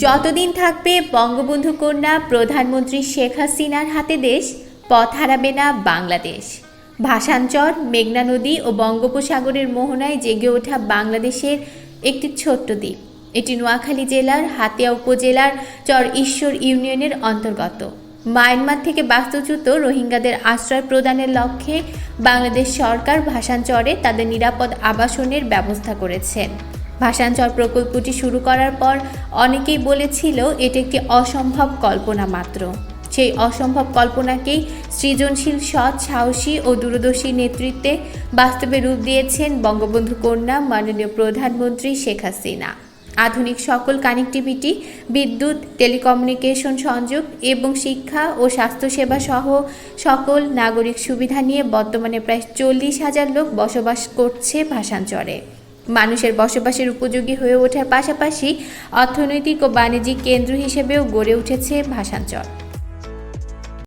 যতদিন থাকবে বঙ্গবন্ধু কন্যা প্রধানমন্ত্রী শেখ হাসিনার হাতে দেশ, পথ হারাবে না বাংলাদেশ। ভাষাঞ্চর মেঘনা নদী ও বঙ্গোপসাগরের মোহনায় জেগে ওঠা বাংলাদেশের একটি ছোট্ট দ্বীপ। এটি নোয়াখালী জেলার, হাতিয়া উপজেলার চর ঈশ্বর ইউনিয়নের অন্তর্গত। মায়ানমার থেকে বাস্তুচ্যুত রোহিঙ্গাদের আশ্রয় প্রদানের লক্ষ্যে বাংলাদেশ সরকার ভাষাঞ্চরে তাদের নিরাপদ আবাসনের ব্যবস্থা করেছেন ভাষাঞ্চর প্রকল্পটি শুরু করার পর অনেকেই বলেছিল এটি একটি অসম্ভব কল্পনা মাত্র। সেই অসম্ভব কল্পনাকেই সৃজনশীল, সৎ, সাহসী ও দূরদর্শী নেতৃত্বে বাস্তবে রূপ দিয়েছেন বঙ্গবন্ধু কন্যা মাননীয় প্রধানমন্ত্রী শেখ হাসিনা। আধুনিক সকল কানেক্টিভিটি, বিদ্যুৎ, টেলিকমিউনিকেশন সংযোগ এবং শিক্ষা ও স্বাস্থ্যসেবা সহ সকল নাগরিক সুবিধা নিয়ে বর্তমানে প্রায় চল্লিশ হাজার লোক বসবাস করছে ভাষাঞ্চরে মানুষের বসবাসের উপযোগী হয়ে ওঠার পাশাপাশি অর্থনৈতিক ও বাণিজ্যিক কেন্দ্র হিসেবেও গড়ে উঠেছে ভাষাঞ্চর